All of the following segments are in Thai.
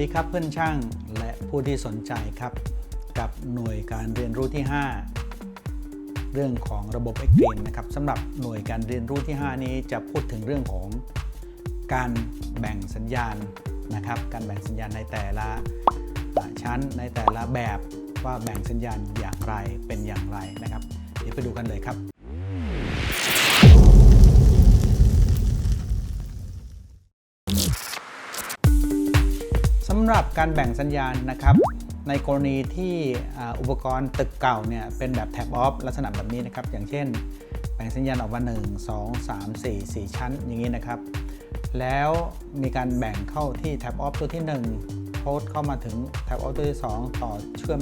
ดีครับเพื่อนช่างและผู้ที่สนใจครับ กับหน่วยการเรียนรู้ที่ 5 เรื่องของระบบ x อ็กนะครับสำหรับหน่วยการเรียนรู้ที่ 5 นี้จะพูดถึงเรื่องของการแบ่งสัญญาณนะครับ การแบ่งสัญญาณในแต่ละชั้นในแต่ละแบบว่าแบ่งสัญญาณอย่างไรเป็นอย่างไรนะครับ เดี๋ยวไปดูกันเลยครับ หรับการแบ่งสัญญาณนะครับ ในกรณีที่อุปกรณ์ตึกเก่าเนี่ยเป็นแบบแท็บออฟลักษณะแบบนี้นะครับ อย่างเช่น แบ่งสัญญาณออกมา1 2 3 4 4 ชั้นอย่างนี้นะครับ แล้วมีการแบ่งเข้าที่แท็บออฟตัวที่1โพสเข้ามาถึงแท็บออฟตัวที่ 2 ต่อเชื่อม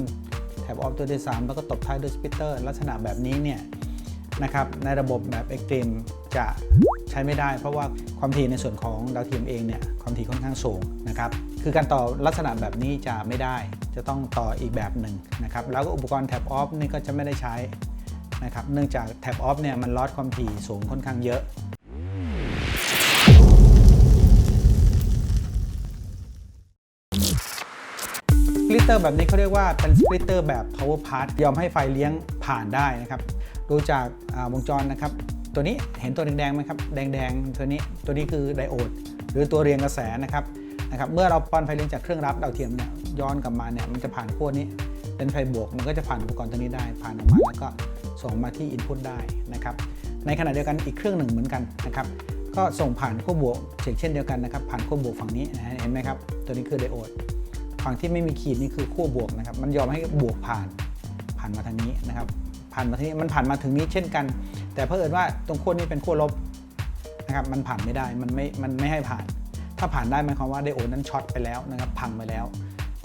แท็บออฟตัวที่ 3 แล้วก็ตบท้ายด้วยสปิเตอร์ลักษณะแบบนี้เนี่ยนะครับในระบบแบบ Extreme จะใช้ไม่ได้ เพราะว่าความถี่ในส่วนของดาวเทียมเองเนี่ยความถี่ค่อนข้างสูงนะครับ คือการต่อลักษณะแบบนี้จะไม่ได้ จะต้องต่ออีกแบบหนึ่งนะครับ แล้วก็อุปกรณ์แท็บออฟนี่ก็จะไม่ได้ใช้นะครับ เนื่องจากแท็บออฟเนี่ยมันลอดความถี่สูงค่อนข้างเยอะสปลิตเตอร์แบบนี้เขาเรียกว่าเป็นสปลิตเตอร์แบบ power path ยอมให้ไฟเลี้ยงผ่านได้นะครับ ดูจากวงจรนะครับ ตัวนี้เห็นตัวแดงๆไหมครับ แดงๆ ตัวนี้ ตัวนี้คือไดโอด หรือตัวเรียงกระแสนะครับ นะครับเมื่อเราป้อนไฟเลี้ยงจากเครื่องรับดาวเทียมเนี่ยย้อนกลับมาเนี่ยมันจะผ่านขั้วนี้เป็นไฟบวกมันก็จะผ่านอุปกรณ์ตัวนี้ได้ ผ่านออกมาแล้วก็ส่งมาที่ input ได้นะครับในขณะเดียวกันอีกเครื่องหนึ่งเหมือนกันนะครับก็ส่งผ่านขั้วบวกเช่นเดียวกันนะครับผ่านขั้วบวกฝั่งนี้นะเห็นไหมครับตัวนี้คือไดโอดฝั่งที่ไม่มีขีดนี่คือขั้วบวกนะครับมันยอมให้บวกผ่านผ่านมาทางนี้นะครับผ่านมาทางนี้มันผ่านมาถึงนี้เช่นกัน แต่เพื่อิญว่าตรงขั้วนี้เป็นขั้วลบนะครับมันผ่านไม่ได้มันไม่มันไม่ให้ผ่าน ถ้าผ่านได้หมายความว่าไดโอดนั้นช็อตไปแล้วนะครับพังไปแล้ว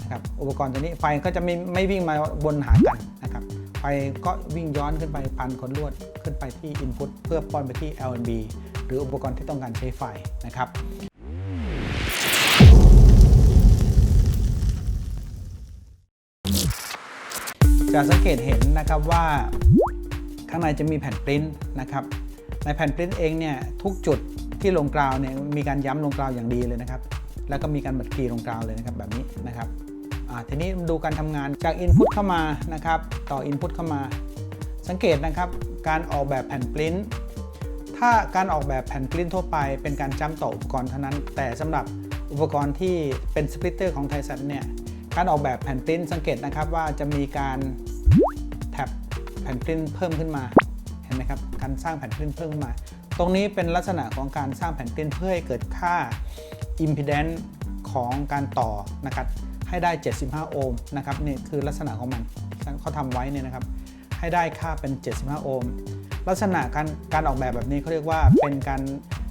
นะครับอุปกรณ์ตัวนี้ไฟก็จะไม่ไม่วิ่งมาบนหากันนะครับไฟก็วิ่งย้อนขึ้นไปพันขนลวดขึ้นไปที่ Input เพื่อป้อนไปที่ LNB หรืออุปกรณ์ที่ต้องการใช้ไฟนะครับจะสังเกตเห็นนะครับว่าข้างในจะมีแผ่นปริ้นนะครับในแผ่นปริ้นเองเนี่ยทุกจุด ที่ลงกราวเนี่ยมีการย้ำลงกราวอย่างดีเลยนะครับ แล้วก็มีการบัดคีย์ลงกราวเลยนะครับแบบนี้นะครับอ่าทีนี้ดูการทำงานจาก Input เข้ามานะครับ ต่อ Input เข้ามา สังเกตนะครับ การออกแบบแผ่นปริ้นถ้าการออกแบบแผ่นปริ้นทั่วไป เป็นการจ้ำต่ออุปกรณ์เท่านั้น แต่สำหรับอุปกรณ์ที่เป็นสปลิตเตอร์ของไทสันเนี่ยการออกแบบแผ่นปริ้นสังเกตนะครับว่าจะมีการแท็บแผ่นปริ้นเพิ่มขึ้นมาเห็นไหมครับการสร้างแผ่นปริ้นเพิ่มขึ้นมา ตรงนี้เป็นลักษณะของการสร้างแผ่นปริ้นเพื่อให้เกิดค่า impedance ของการต่อนะครับให้ได้ 75 โอห์มนะครับนี่คือลักษณะของมันเขาทำไว้เนี่ยนะครับ ให้ได้ค่าเป็น 75 โอห์มลักษณะการการออกแบบแบบนี้เขาเรียกว่าเป็นการ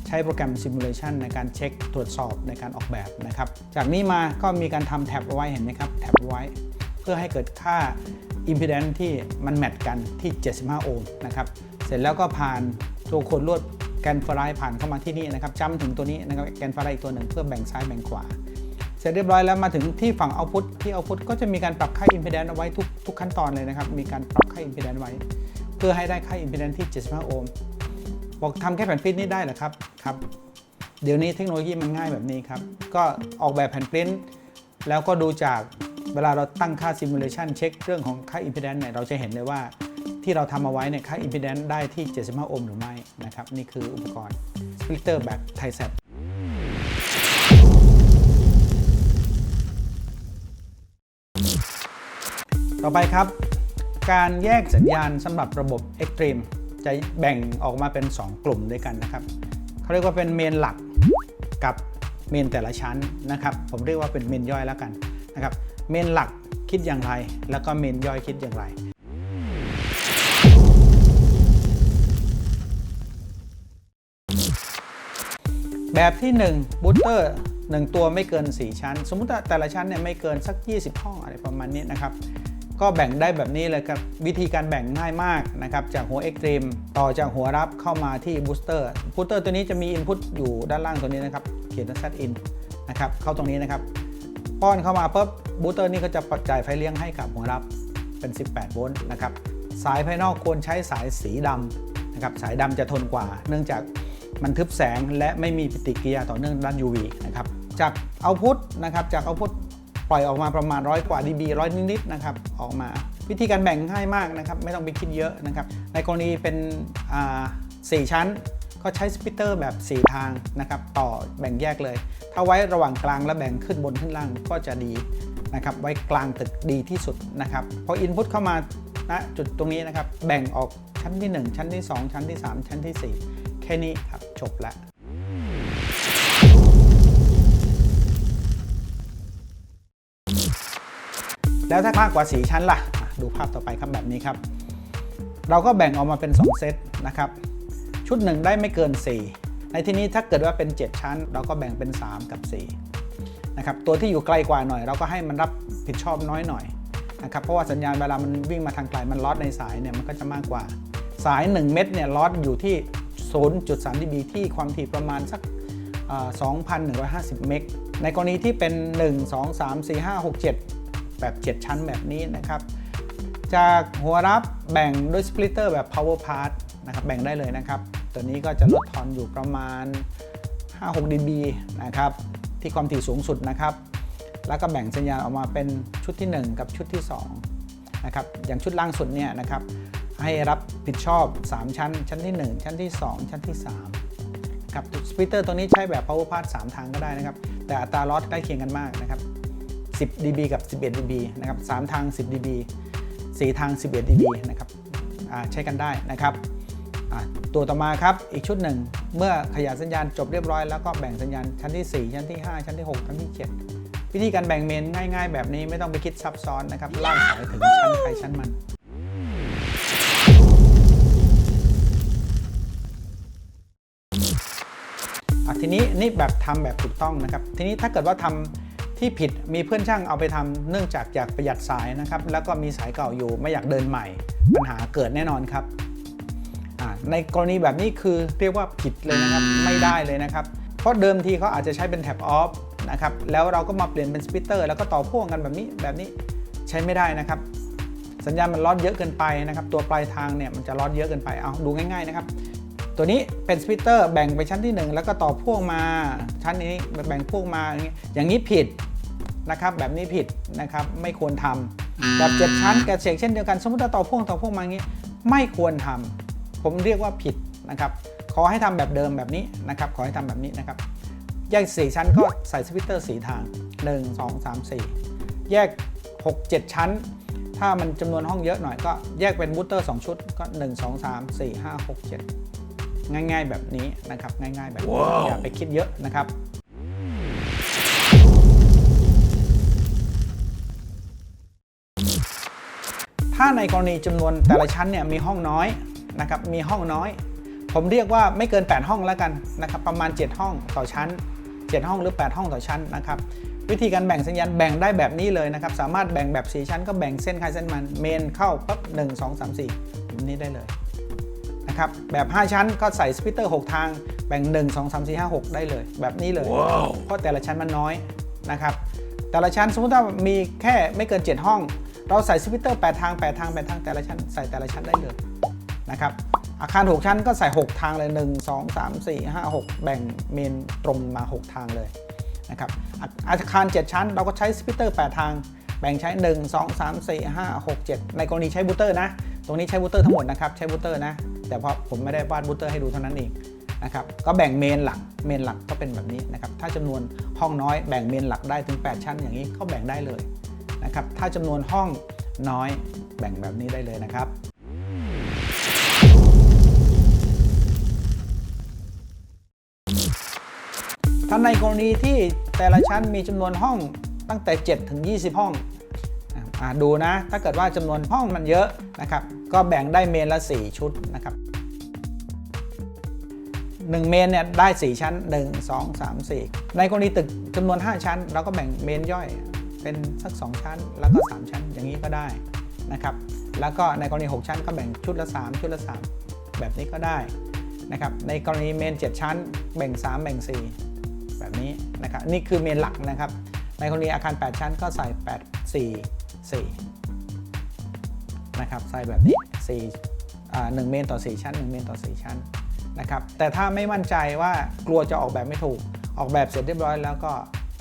ใช้โปรแกรม Simulation ในการเช็คตรวจสอบในการออกแบบนะครับ จากนี้มาก็มีการทำแท็บเอาไว้เห็นไหมครับแท็บไว้ เพื่อให้เกิดค่า Impedance ที่มันแมทกันที่ 75 โอห์มนะครับ เสร็จแล้วก็ผ่าน ตัวโคนลวดแกนฟลายผ่านเข้ามาที่นี่นะครับจำถึงตัวนี้นะครับแกนฟลายอีกตัวหนึ่งเพื่อแบ่งซ้ายแบ่งขวา เสร็จเรียบร้อยแล้วมาถึงที่ฝั่งเอาพุทที่เอาพุทก็จะมีการปรับค่า impedance เอาไว้ทุกทุกขั้นตอนเลยนะครับ มีการปรับค่า impedance ไว้ เพื่อให้ได้ค่า impedance ที่ 75 โอห์มบอกทำแค่แผ่นปริ้นนี่ได้เหรอครับครับเดี๋ยวนี้เทคโนโลยีมันง่ายแบบนี้ครับ ก็ออกแบบแผ่นปริ้นแล้วก็ดูจากเวลาเราตั้งค่า simulation เช็คเรื่องของค่า impedance เนี่ยเราจะเห็นเลยว่า ที่เราทำเอาไว้เนี่ยค่า impedance ได้ที่ 75 โอห์มหรือไม่นะครับ นี่คืออุปกรณ์สปลิตเตอร์แบบไทเซต่อไปครับ การแยกสัญญาณสำหรับระบบ Extreme จะแบ่งออกมาเป็น 2 กลุ่มด้วยกันนะครับเขาเรียกว่าเป็นเมนหลักกับเมนแต่ละชั้นนะครับ ผมเรียกว่าเป็นเมนย่อยแล้วกันนะครับ เมนหลักคิดอย่างไร แล้วก็เมนย่อยคิดอย่างไร แบบที่1บูตเตอร์1ตัวไม่เกิน 4 ชั้น สมมุติแต่ละชั้นเนี่ยไม่เกินสัก 20 ห้องอะไรประมาณนี้นะครับ ก็แบ่งได้แบบนี้เลยครับ วิธีการแบ่งง่ายมากนะครับ จากหัว Extreme ต่อจากหัวรับเข้ามาที่บูสเตอร์บูสเตอร์ตัวนี้จะมี Input อยู่ด้านล่างตัวนี้นะครับ เขียนว่า set in นะครับ เข้าตรงนี้นะครับ ป้อนเข้ามาปุ๊บบูสเตอร์นี่ก็จะจ่ายไฟเลี้ยงให้กับหัวรับเป็น 18 โวลต์นะครับ สายภายนอกควรใช้สายสีดำนะครับ สายดำจะทนกว่า เนื่องจาก มันทึบแสงและไม่มีปฏิกิริยาต่อเนื่องด้าน UV นะครับ จากเอาพุทนะครับจากเอาพุทปล่อยออกมาประมาณร้อยกว่า dB ร้อยนิดๆนะครับออกมาวิธีการแบ่งง่ายมากนะครับ ไม่ต้องไปคิดเยอะนะครับ ในกรณีเป็นสี่ชั้น ก็ใช้สปิเตอร์แบบ 4 ทางนะครับ ต่อแบ่งแยกเลย ถ้าไว้ระหว่างกลางและแบ่งขึ้นบนขึ้นล่างก็จะดีนะครับ ไว้กลางตึกดีที่สุดนะครับพออินพุตเข้ามาณจุดตรงนี้นะครับ แบ่งออกชั้นที่ 1 ชั้นที่ 2 ชั้นที่ 3 ชั้นทีสี่4 แค่นี้ครับจบแล้วแล้วถ้ามากกว่า 4 ชั้นล่ะอะ ดูภาพต่อไปครับแบบนี้ครับ เราก็แบ่งออกมาเป็น 2 เซตนะครับ ชุดหนึ่งได้ไม่เกิน 4 ในที่นี้ถ้าเกิดว่าเป็น 7 ชั้น เราก็แบ่งเป็น 3 กับ 4 นะครับ ตัวที่อยู่ไกลกว่าหน่อย เราก็ให้มันรับผิดชอบน้อยหน่อยนะครับ เพราะว่าสัญญาณเวลามันวิ่งมาทางไกลมันลอสในสายเนี่ยมันก็จะมากกว่า สาย 1 เม็ดเนี่ยลอสอยู่ที่ 0.3 dB ที่ความถี่ประมาณสัก 2,150 เมก ในกรณีที่เป็น 1 2 3 4 5 6 7 แบบ 7 ชั้นแบบนี้นะครับ จากหัวรับแบ่งด้วยสปลิตเตอร์แบบ power part นะครับแบ่งได้เลยนะครับ ตัวนี้ก็จะลดทอนอยู่ประมาณ 5-6 dB นะครับ ที่ความถี่สูงสุดนะครับ แล้วก็แบ่งสัญญาณออกมาเป็นชุดที่ 1 กับชุดที่2นะครับอย่างชุดล่างสุดเนี่ยนะครับ ให้รับผิดชอบ 3 ชั้น ชั้นที่ 1 ชั้นที่ 2 ชั้นที่ 3 ครับสปลิเตอร์ตัวนี้ใช้แบบ power part 3 ทางก็ได้นะครับ แต่อัตราลอสใกล้เคียงกันมากนะครับ 10 dB กับ 11 dB นะครับ 3 ทาง 10 dB 4 ทาง 11 dB นะครับใช้กันได้นะครับตัวต่อมาครับอีกชุดหนึ่ง เมื่อขยายสัญญาณจบเรียบร้อยแล้วก็แบ่งสัญญาณชั้นที่ 4 ชั้นที่ 5 ชั้นที่ 6 ชั้นที่ 7 วิธีการแบ่งเมนง่าย ๆ แบบนี้ไม่ต้องไปคิดซับซ้อนนะครับลากสายถึงชั้นใครชั้นมัน ทีนี้นี่แบบทำแบบถูกต้องนะครับ ทีนี้ถ้าเกิดว่าทำที่ผิดมีเพื่อนช่างเอาไปทำเนื่องจากอยากประหยัดสายนะครับ แล้วก็มีสายเก่าอยู่ไม่อยากเดินใหม่ ปัญหาเกิดแน่นอนครับในกรณีแบบนี้คือเรียกว่าผิดเลยนะครับไม่ได้เลยนะครับ เพราะเดิมทีเขาอาจจะใช้เป็นแท็บออฟนะครับแล้วเราก็มาเปลี่ยนเป็นสปิเตอร์แล้วก็ต่อพ่วงกันแบบนี้แบบนี้ใช้ไม่ได้นะครับ สัญญาณมันลอดเยอะเกินไปนะครับ ตัวปลายทางเนี่ยมันจะลอดเยอะเกินไปเอาดูง่ายๆนะครับ ตัวนี้เป็นสปิเตอร์แบ่งไปชั้นที่ 1 แล้วก็ต่อพ่วงมาชั้นนี้แบ่งพ่วงมา อย่างนี้อย่างนี้ผิดนะครับแบบนี้ผิดนะครับไม่ควรทำแบบเจ็ดชั้นกับเสียงเช่นเดียวกันสมมติว่าต่อพ่วงต่อพ่วงมาอย่างนี้ ไม่ควรทำผมเรียกว่าผิดนะครับขอให้ทำแบบเดิมแบบนี้นะครับขอให้ทำแบบนี้นะครับแยก 4 ชั้นก็ใส่สปิตเตอร์4ทาง 1 2 3 4 แยก 6 7 ชั้น ถ้ามันจำนวนห้องเยอะหน่อยก็แยกเป็นบูสเตอร์ 2 ชุดก็ 1 2 3 4 5 6 7 ง่าย ๆ แบบนี้นะครับง่าย ๆ แบบนี้อย่าไปคิดเยอะนะครับถ้าในกรณีจำนวนแต่ละชั้นเนี่ยมีห้องน้อยนะครับมีห้องน้อย ผมเรียกว่าไม่เกิน 8 ห้องแล้วกันนะครับประมาณ 7 ห้องต่อชั้น 7 ห้องหรือ 8 ห้องต่อชั้นนะครับวิธีการแบ่งสัญญาณแบ่งได้แบบนี้เลยนะครับสามารถแบ่งแบบ 4 ชั้นก็แบ่งเส้นใครเส้นมันเมนเข้าปั๊บ1 2 3 4แบบนี้ได้เลย นะครับ แบบ 5 ชั้นก็ใส่สปิตเตอร์ 6 ทาง แบ่ง 1 2 3 4 5 6 ได้เลย แบบนี้เลยเพราะแต่ละชั้นมันน้อยนะครับ แต่ละชั้นสมมติว่ามีแค่ไม่เกิน 7 ห้อง เราใส่สปิตเตอร์ 8 ทาง 8 ทาง 8 ทางแต่ละชั้น ใส่แต่ละชั้นได้เลยนะครับ อาคาร 6 ชั้นก็ใส่ 6 ทางเลย 1 2 3 4 5 6 แบ่งเมนตรงมา 6 ทางเลยนะครับ อาอาคาร 7 ชั้นเราก็ใช้สปิตเตอร์ 8 ทางแบ่งใช้ 1 2 3 4 5 6 7 ในกรณีใช้บูสเตอร์นะ ตรงนี้ใช้บูสเตอร์ทั้งหมดนะครับ ใช้บูสเตอร์นะ แต่เพราะผมไม่ได้วาดบูสเตอร์ให้ดูเท่านั้นเองนะครับก็แบ่งเมนหลักเมนหลักก็เป็นแบบนี้นะครับถ้าจำนวนห้องน้อยแบ่งเมนหลักได้ถึง 8 ชั้นอย่างนี้ก็แบ่งได้เลยนะครับถ้าจำนวนห้องน้อยแบ่งแบบนี้ได้เลยนะครับถ้าในกรณีที่แต่ละชั้นมีจำนวนห้องตั้งแต่ 7 ถึง 20 ห้อง ดูนะ ถ้าเกิดว่าจำนวนห้องมันเยอะนะครับ ก็แบ่งได้เมนละ 4 ชุดนะครับ1เมนเนี่ยได้ 4 ชั้น 1 2 3 4 ในกรณีตึกจำนวน 5 ชั้น เราก็แบ่งเมนย่อยเป็นสัก 2 ชั้น แล้วก็ 3 ชั้นอย่างนี้ก็ได้นะครับแล้วก็ในกรณี 6 ชั้นก็แบ่งชุดละ 3 ชุดละ 3 แบบนี้ก็ได้นะครับในกรณีเมน 7 ชั้น แบ่ง 3 แบ่ง 4 แบบนี้นะครับนี่คือเมนหลักนะครับในกรณีอาคาร 8 ชั้นก็ใส่ 8 4 4นะครับใส่แบบนี้4อ่า1เมนต่อ 4 ชั้น 1 เมนต่อ 4 ชั้นนะครับแต่ถ้าไม่มั่นใจว่ากลัวจะออกแบบไม่ถูก ออกแบบเสร็จเรียบร้อยแล้วก็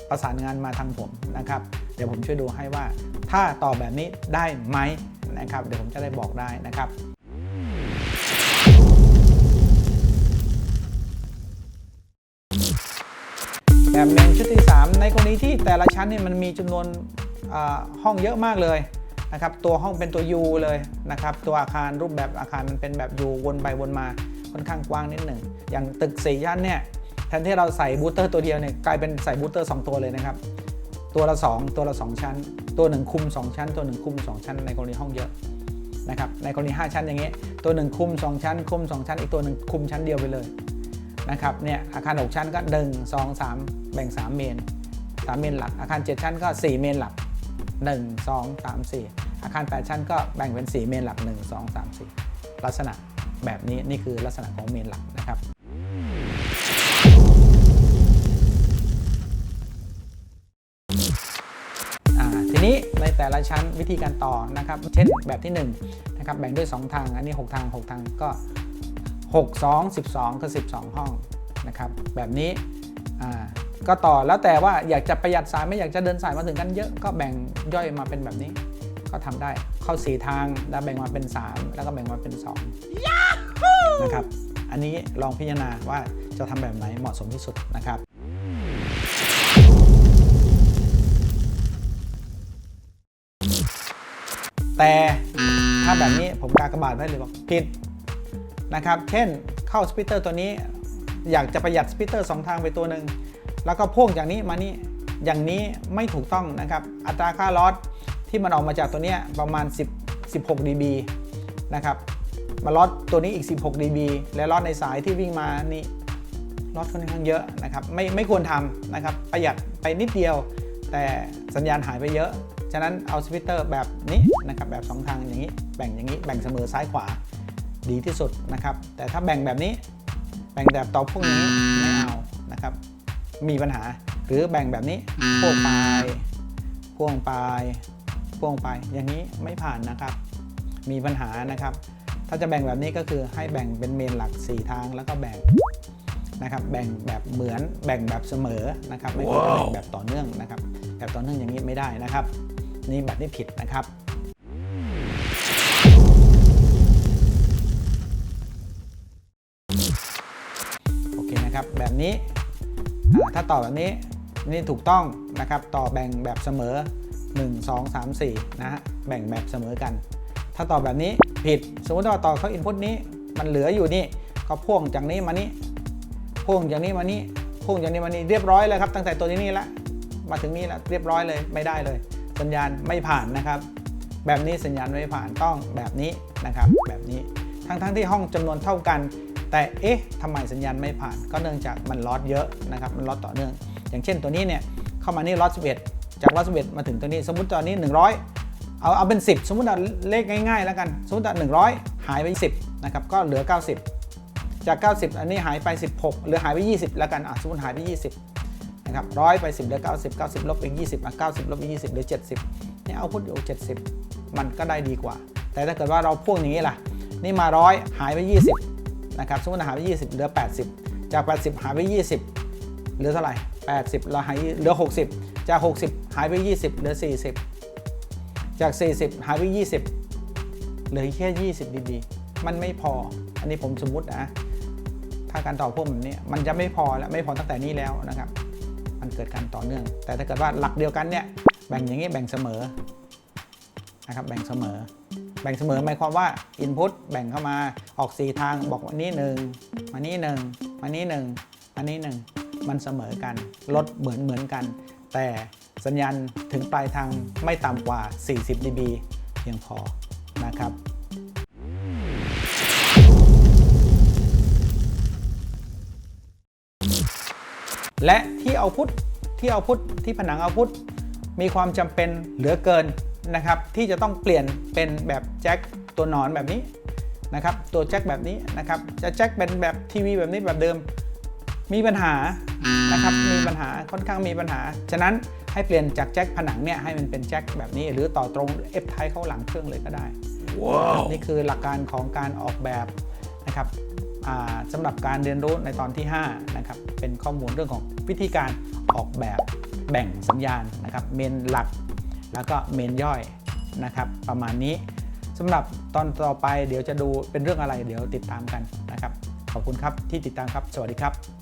ประสานงานมาทางผมนะครับ เดี๋ยวผมช่วยดูให้ว่าถ้าต่อแบบนี้ได้ไหมนะครับเดี๋ยวผมจะได้บอกได้นะครับแบบเมนชุดที่ 3 ในกรณีที่แต่ละชั้นเนี่ยมันมีจำนวน ห้องเยอะมากเลยนะครับตัวห้องเป็นตัว U เลยนะครับตัวอาคารรูปแบบอาคารมันเป็นแบบ U วนไปวนมาค่อนข้างกว้างนิดหนึ่งอย่างตึก4ชั้นเนี่ยแทนที่เราใส่บูสเตอร์ตัวเดียวเนี่ยกลายเป็นใส่บูสเตอร์ 2 ตัวเลยนะครับตัวละ 2 ตัวละ 2 ชั้น ตัวหนึ่งคุม 2 ชั้น ตัวหนึ่งคุม 2 ชั้นในกรณีห้องเยอะนะครับในกรณี 5 ชั้นอย่างเงี้ยตัวหนึ่งคุม 2 ชั้น คุม 2 ชั้น อีกตัวหนึ่งคุมชั้นเดียวไปเลยนะครับเนี่ยอาคาร 6 ชั้นก็ 1 2 3 แบ่ง 3 เมน3เมนหลักอาคาร 7 ชั้นก็ 4 เมนหลัก 1 2 3 4 อาคาร8ชั้นก็แบ่งเป็น 4 เมนหลัก 1 2 3 4 ลักษณะแบบนี้นี่คือลักษณะของเมนหลักนะครับทีนี้ในแต่ละชั้นวิธีการต่อนะครับ เช่นแบบที่1นะครับแบ่งด้วย 2 ทาง อันนี้ 6 ทาง 6 ทางก็ 6 2 12 คือ 12 ห้องนะครับแบบนี้ ก็ต่อแล้วแต่ว่าอยากจะประหยัดสายไม่อยากจะเดินสายมาถึงกันเยอะก็แบ่งย่อยมาเป็นแบบนี้ ก็ทำได้เข้า 4 ทางแล้วแบ่งมาเป็น 3 แล้วก็แบ่งมาเป็น2นะครับอันนี้ลองพิจารณาว่าจะทำแบบไหนเหมาะสมที่สุดนะครับแต่ถ้าแบบนี้ผมกากระบาดไว้เลยบอกผิดนะครับ เช่นเข้าสปิเตอร์ตัวนี้ อยากจะประหยัดสปิเตอร์สองทางไปตัวหนึ่ง แล้วก็พ่วงจากนี้มานี่อย่างนี้ไม่ถูกต้องนะครับ อัตราค่าลอสที่มันออกมาจากตัวเนี้ยประมาณ 10 16 dB นะครับมาลอสตัวนี้อีก 16 dB และลอสในสายที่วิ่งมานี่ลอสค่อนข้างเยอะนะครับไม่ไม่ควรทำนะครับประหยัดไปนิดเดียว แต่สัญญาณหายไปเยอะ ฉะนั้นเอาสปิตเตอร์แบบนี้นะครับแบบ 2 ทางอย่างนี้ แบ่งอย่างนี้แบ่งเสมอซ้ายขวาดีที่สุดนะครับ แต่ถ้าแบ่งแบบนี้ แบ่งแบบต่อพวกนี้ไม่เอานะครับ มีปัญหา หรือแบ่งแบบนี้พ่วงไปพ่วงไปพ่วงไปอย่างนี้ไม่ผ่านนะครับ มีปัญหานะครับ ถ้าจะแบ่งแบบนี้ก็คือให้แบ่งเป็นเมนหลัก 4 ทางแล้วก็แบ่งนะครับแบ่งแบบเหมือนแบ่งแบบเสมอนะครับไม่ควรจะแบ่งแบบต่อเนื่องนะครับ แบบต่อเนื่องอย่างนี้ไม่ได้นะครับ นี่แบบนี้ผิดนะครับ ถ้าต่อแบบนี้นี่ถูกต้องนะครับ ต่อแบ่งแบบเสมอ 1 2 3 4 นะฮะ แบ่งแบบเสมอกัน ถ้าต่อแบบนี้ผิด สมมติว่าต่อเข้าอินพุตนี้ มันเหลืออยู่นี่ ก็พ่วงจากนี้มานี้ พ่วงจากนี้มานี้ พ่วงจากนี้มานี้เรียบร้อยเลยครับ ตั้งแต่ตัวนี้นี่ละ มาถึงนี่ล้วเรียบร้อยเลย ไม่ได้เลย สัญญาณไม่ผ่านนะครับ แบบนี้สัญญาณไม่ผ่านต้องแบบนี้นะครับ แบบนี้ ทั้งๆทที่ห้องจำนวนเท่ากัน แต่เอ๊ะทำไมสัญญาณไม่ผ่าน ก็เนื่องจากมันลอสเยอะนะครับ มันลอสต่อเนื่อง อย่างเช่นตัวนี้เนี่ยเข้ามานี่ลอส11 จากลอส11 มาถึงตัวนี้ สมมติตอนนี้ 100 เอาเอาเป็น 10 สมมติเอาเลขง่ายๆ แล้วกัน สมมติว่า100 หายไป 10นะครับก็เหลือ 90 จาก 90 อันนี้หายไป 16เหลือหายไป 20 แล้วกันอะสมมติหายไป 20นะครับร้อยไป 10เหลือ 90 90 ลบไป20อะ90 ลบไป20เหลือ 70เนี่ยเอาพุทอยู่ 70 มันก็ได้ดีกว่า แต่ถ้าเกิดว่าเราพ่วงอย่างนี้ล่ะ นี่มาร้อยหายไป 20 นะครับสมมติหายไป20 เหลือ 80 จาก 80 หายไป 20 เหลือเท่าไหร่ 80 เราหายเหลือ 60 จาก 60 หายไป 20 เหลือ 40 จาก 40 หายไป 20 เหลือแค่ 20 ดีๆ มันไม่พอ อันนี้ผมสมมุตินะ ถ้าการต่อพ่วงแบบนี้มันจะไม่พอแล้ว ไม่พอตั้งแต่นี้แล้วนะครับ มันเกิดการต่อเนื่อง แต่ถ้าเกิดว่าหลักเดียวกันเนี่ย แบ่งอย่างนี้แบ่งเสมอ นะครับ แบ่งเสมอ แบ่งเสมอหมายความว่า Input แบ่งเข้ามาออก 4 ทางบอกว่านี้หนึ่งมานี้หนึ่งมานี้หนึ่งมานี้หนึ่งมันเสมอกันลดเหมือนเหมือนกัน แต่สัญญาณถึงปลายทางไม่ต่ำกว่า 40 dB เพียงพอนะครับและที่เอาพุทที่เอาพุทที่ผนังเอาพุทมีความจำเป็นเหลือเกินนะครับ ที่จะต้องเปลี่ยนเป็นแบบ แจ็คตัวหนอนแบบนี้นะครับ ตัวแจ็คแบบนี้นะครับ จะแจ็คเป็นแบบทีวีแบบนี้แบบเดิม มีปัญหานะครับ มีปัญหาค่อนข้างมีปัญหา ฉะนั้นให้เปลี่ยนจากแจ็คผนังเนี่ยให้มันเป็นแจ็คแบบนี้ หรือต่อตรงเอฟไทเข้าหลังเครื่องเลยก็ได้นี่คือหลักการของการออกแบบนะครับอ่าสำหรับการเรียนรู้ในตอนที่5นะครับเป็นข้อมูลเรื่องของวิธีการออกแบบแบ่งสัญญาณนะครับเมนหลักแล้วก็เมนย่อยนะครับ ประมาณนี้สำหรับตอนต่อไปเดี๋ยวจะดูเป็นเรื่องอะไรเดี๋ยวติดตามกันนะครับ ขอบคุณครับที่ติดตามครับ สวัสดีครับ